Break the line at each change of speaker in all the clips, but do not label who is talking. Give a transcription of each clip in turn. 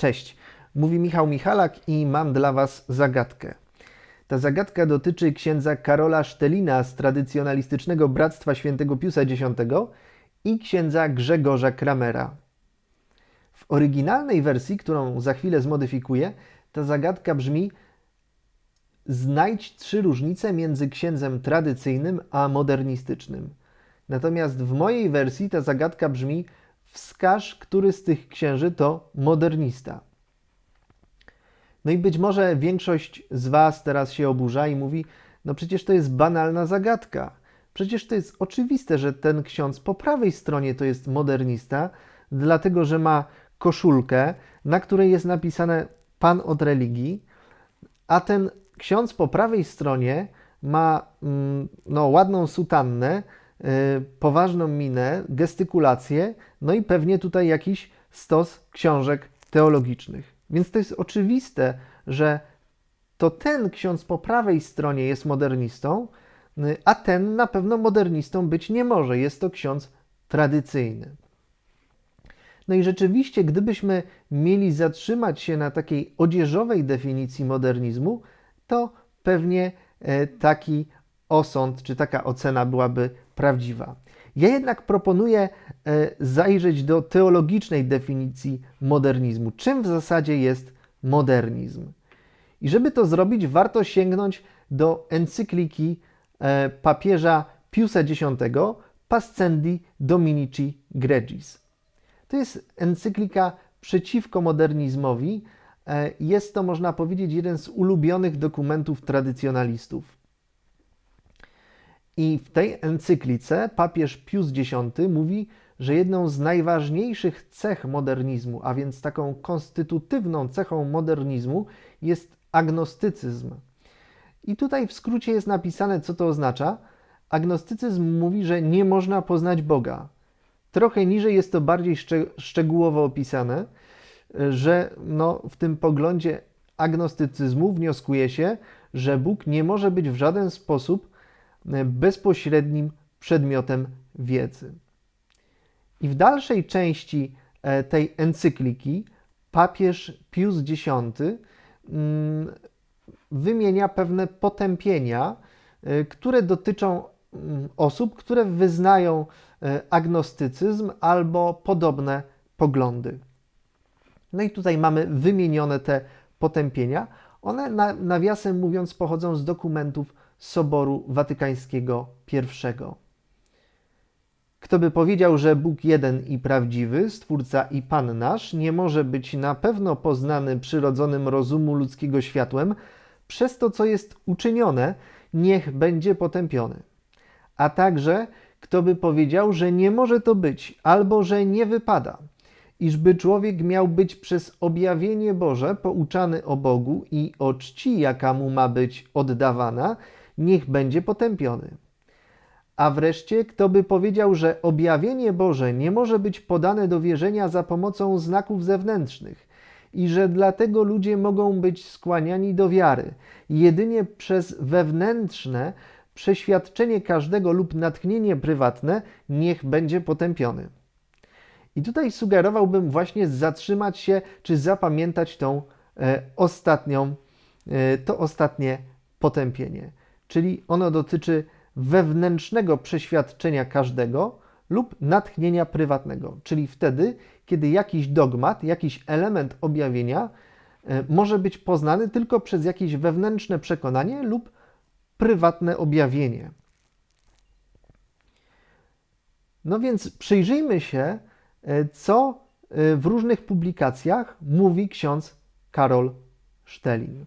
Cześć, mówi Michał Michalak i mam dla Was zagadkę. Ta zagadka dotyczy księdza Karola Sztelina z tradycjonalistycznego Bractwa Świętego Piusa X i księdza Grzegorza Kramera. W oryginalnej wersji, którą za chwilę zmodyfikuję, ta zagadka brzmi: Znajdź trzy różnice między księdzem tradycyjnym a modernistycznym. Natomiast w mojej wersji ta zagadka brzmi: Wskaż, który z tych księży to modernista. No i być może większość z Was teraz się oburza i mówi: No przecież to jest banalna zagadka. Przecież to jest oczywiste, że ten ksiądz po prawej stronie to jest modernista, dlatego że ma koszulkę, na której jest napisane Pan od religii, a ten ksiądz po prawej stronie ma mm, no, ładną sutannę, poważną minę, gestykulację, no i pewnie tutaj jakiś stos książek teologicznych. Więc to jest oczywiste, że to ten ksiądz po prawej stronie jest modernistą, yy, a ten na pewno modernistą być nie może. Jest to ksiądz tradycyjny. No i rzeczywiście, gdybyśmy mieli zatrzymać się na takiej odzieżowej definicji modernizmu, to pewnie e, taki osąd czy taka ocena byłaby prawdziwa. Ja jednak proponuję e, zajrzeć do teologicznej definicji modernizmu. Czym w zasadzie jest modernizm? I żeby to zrobić, warto sięgnąć do encykliki e, papieża Piusa X Pascendi Dominici Gregis. To jest encyklika przeciwko modernizmowi. E, jest to, można powiedzieć, jeden z ulubionych dokumentów tradycjonalistów. I w tej encyklice papież Pius X mówi, że jedną z najważniejszych cech modernizmu, a więc taką konstytutywną cechą modernizmu, jest agnostycyzm. I tutaj w skrócie jest napisane, co to oznacza. Agnostycyzm mówi, że nie można poznać Boga. Trochę niżej jest to bardziej szczeg szczegółowo opisane, że no, w tym poglądzie agnostycyzmu wnioskuje się, że Bóg nie może być w żaden sposób bezpośrednim przedmiotem wiedzy. I w dalszej części e, tej encykliki papież Pius X mm, wymienia pewne potępienia, e, które dotyczą mm, osób, które wyznają E, agnostycyzm albo podobne poglądy. No i tutaj mamy wymienione te potępienia. One, nawiasem mówiąc, pochodzą z dokumentów Soboru Watykańskiego I. Kto by powiedział, że Bóg jeden i prawdziwy, Stwórca i Pan nasz, nie może być na pewno poznany przyrodzonym rozumu ludzkiego światłem, przez to, co jest uczynione, niech będzie potępiony. A także kto by powiedział, że nie może to być, albo że nie wypada, iżby człowiek miał być przez objawienie Boże pouczany o Bogu i o czci, jaka mu ma być oddawana, niech będzie potępiony. A wreszcie, kto by powiedział, że objawienie Boże nie może być podane do wierzenia za pomocą znaków zewnętrznych i że dlatego ludzie mogą być skłaniani do wiary jedynie przez wewnętrzne, przeświadczenie każdego lub natchnienie prywatne niech będzie potępiony. I tutaj sugerowałbym właśnie zatrzymać się, czy zapamiętać tą e, ostatnią, e, to ostatnie potępienie. Czyli ono dotyczy wewnętrznego przeświadczenia każdego lub natchnienia prywatnego, czyli wtedy, kiedy jakiś dogmat, jakiś element objawienia e, może być poznany tylko przez jakieś wewnętrzne przekonanie lub prywatne objawienie. No więc przyjrzyjmy się, e, co e, w różnych publikacjach mówi ksiądz Karol Sztelin.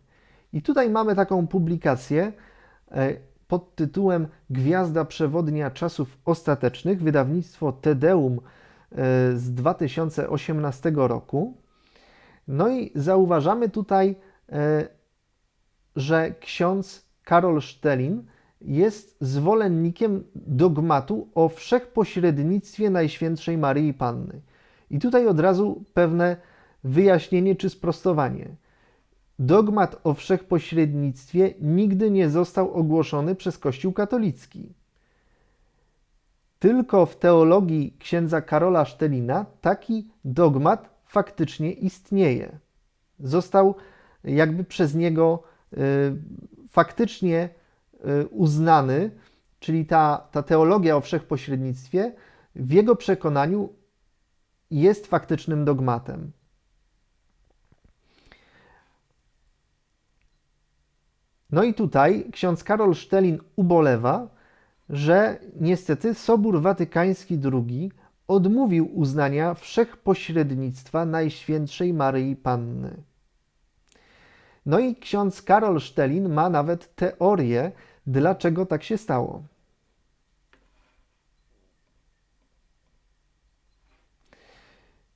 I tutaj mamy taką publikację pod tytułem Gwiazda przewodnia czasów ostatecznych, wydawnictwo Tedeum z 2018 roku. No i zauważamy tutaj, że ksiądz Karol Sztelin jest zwolennikiem dogmatu o wszechpośrednictwie Najświętszej Maryi Panny. I tutaj od razu pewne wyjaśnienie czy sprostowanie. Dogmat o wszechpośrednictwie nigdy nie został ogłoszony przez Kościół katolicki. Tylko w teologii księdza Karola Sztelina taki dogmat faktycznie istnieje. został jakby przez niego y, faktycznie y, uznany, czyli ta, ta teologia o wszechpośrednictwie w jego przekonaniu jest faktycznym dogmatem. No i tutaj ksiądz Karol Sztelin ubolewa, że niestety Sobór Watykański II odmówił uznania wszechpośrednictwa Najświętszej Maryi Panny. No i ksiądz Karol Sztelin ma nawet teorię, dlaczego tak się stało.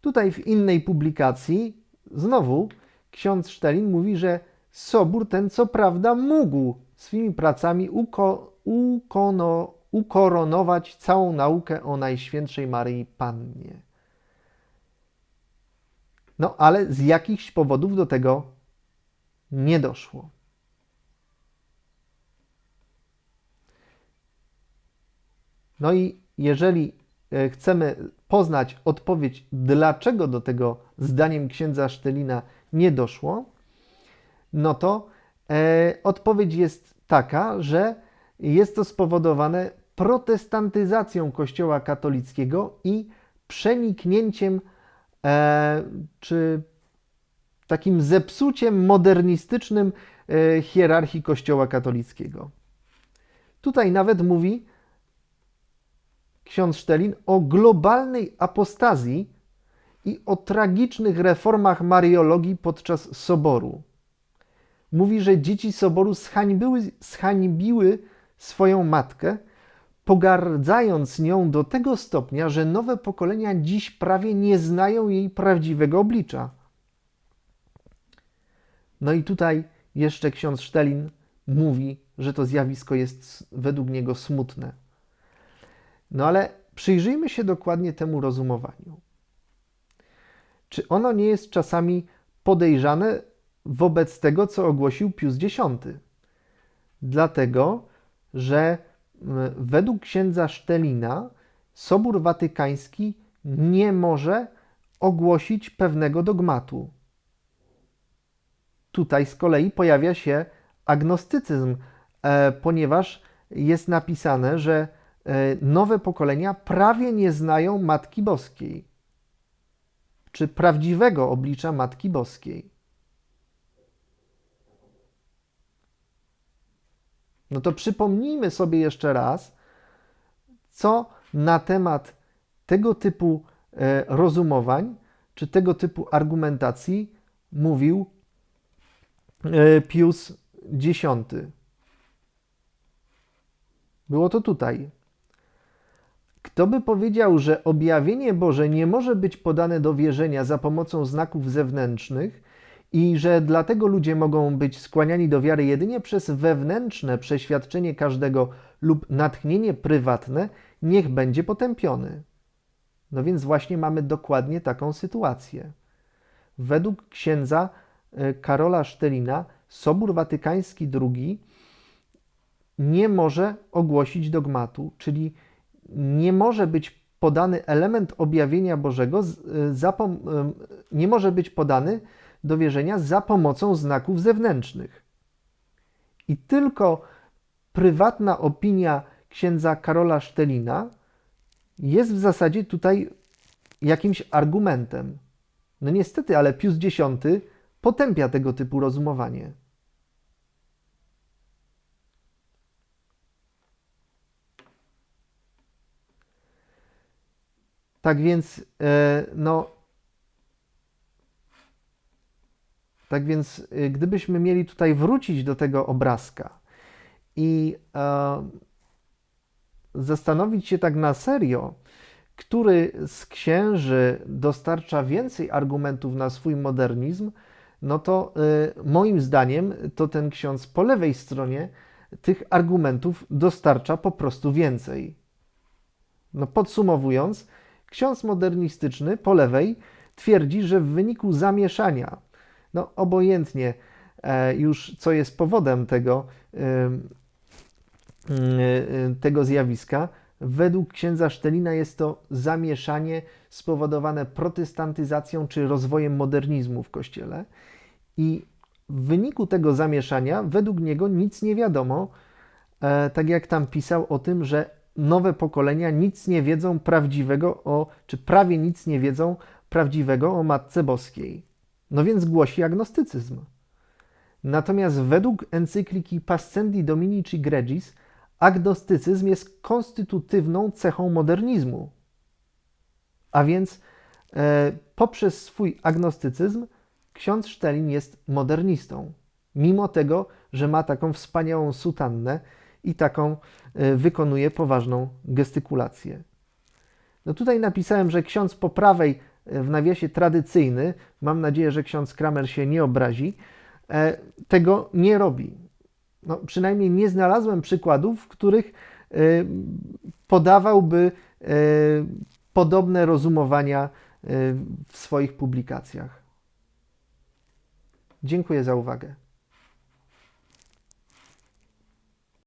Tutaj w innej publikacji znowu ksiądz Sztelin mówi, że Sobór ten co prawda mógł swymi pracami uko, ukono, ukoronować całą naukę o Najświętszej Maryi Pannie. No ale z jakichś powodów do tego nie doszło. No i jeżeli e, chcemy poznać odpowiedź, dlaczego do tego zdaniem księdza Sztelina nie doszło, no to e, odpowiedź jest taka, że jest to spowodowane protestantyzacją Kościoła katolickiego i przeniknięciem e, czy takim zepsuciem modernistycznym e, hierarchii Kościoła katolickiego. Tutaj nawet mówi ksiądz Sztelin o globalnej apostazji i o tragicznych reformach mariologii podczas soboru. Mówi, że dzieci soboru zhańbiły, zhańbiły swoją matkę, pogardzając nią do tego stopnia, że nowe pokolenia dziś prawie nie znają jej prawdziwego oblicza. No i tutaj jeszcze ksiądz Sztelin mówi, że to zjawisko jest według niego smutne. No ale przyjrzyjmy się dokładnie temu rozumowaniu. Czy ono nie jest czasami podejrzane wobec tego, co ogłosił Pius X? Dlatego, że według księdza Sztelina Sobór Watykański nie może ogłosić pewnego dogmatu. Tutaj z kolei pojawia się agnostycyzm, e, ponieważ jest napisane, że e, nowe pokolenia prawie nie znają Matki Boskiej, czy prawdziwego oblicza Matki Boskiej. No to przypomnijmy sobie jeszcze raz, co na temat tego typu e, rozumowań, czy tego typu argumentacji mówił E, Pius X. Było to tutaj. Kto by powiedział, że objawienie Boże nie może być podane do wierzenia za pomocą znaków zewnętrznych i że dlatego ludzie mogą być skłaniani do wiary jedynie przez wewnętrzne przeświadczenie każdego lub natchnienie prywatne, niech będzie potępiony. No więc właśnie mamy dokładnie taką sytuację. Według księdza E, Karola Sztelina Sobór Watykański II nie może ogłosić dogmatu, czyli nie może być podany element objawienia Bożego, e, e, nie może być podany do wierzenia za pomocą znaków zewnętrznych. I tylko prywatna opinia księdza Karola Sztelina jest w zasadzie tutaj jakimś argumentem. No niestety, ale Pius X potępia tego typu rozumowanie. Tak więc, e, no, tak więc, e, gdybyśmy mieli tutaj wrócić do tego obrazka i e, zastanowić się tak na serio, który z księży dostarcza więcej argumentów na swój modernizm, no to y, moim zdaniem to ten ksiądz po lewej stronie tych argumentów dostarcza po prostu więcej. No podsumowując, ksiądz modernistyczny po lewej twierdzi, że w wyniku zamieszania, no obojętnie e, już co jest powodem tego, y, y, tego zjawiska, według księdza Sztelina jest to zamieszanie spowodowane protestantyzacją czy rozwojem modernizmu w kościele. I w wyniku tego zamieszania, według niego nic nie wiadomo, e, tak jak tam pisał o tym, że nowe pokolenia nic nie wiedzą prawdziwego o, czy prawie nic nie wiedzą prawdziwego o Matce Boskiej. No więc głosi agnostycyzm. Natomiast według encykliki Pascendi Dominici Gregis agnostycyzm jest konstytutywną cechą modernizmu. A więc e, poprzez swój agnostycyzm ksiądz Sztelin jest modernistą, mimo tego, że ma taką wspaniałą sutannę i taką e, wykonuje poważną gestykulację. No tutaj napisałem, że ksiądz po prawej w nawiasie tradycyjny, mam nadzieję, że ksiądz Kramer się nie obrazi, e, tego nie robi. No, przynajmniej nie znalazłem przykładów, w których e, podawałby e, podobne rozumowania e, w swoich publikacjach. Dziękuję za uwagę.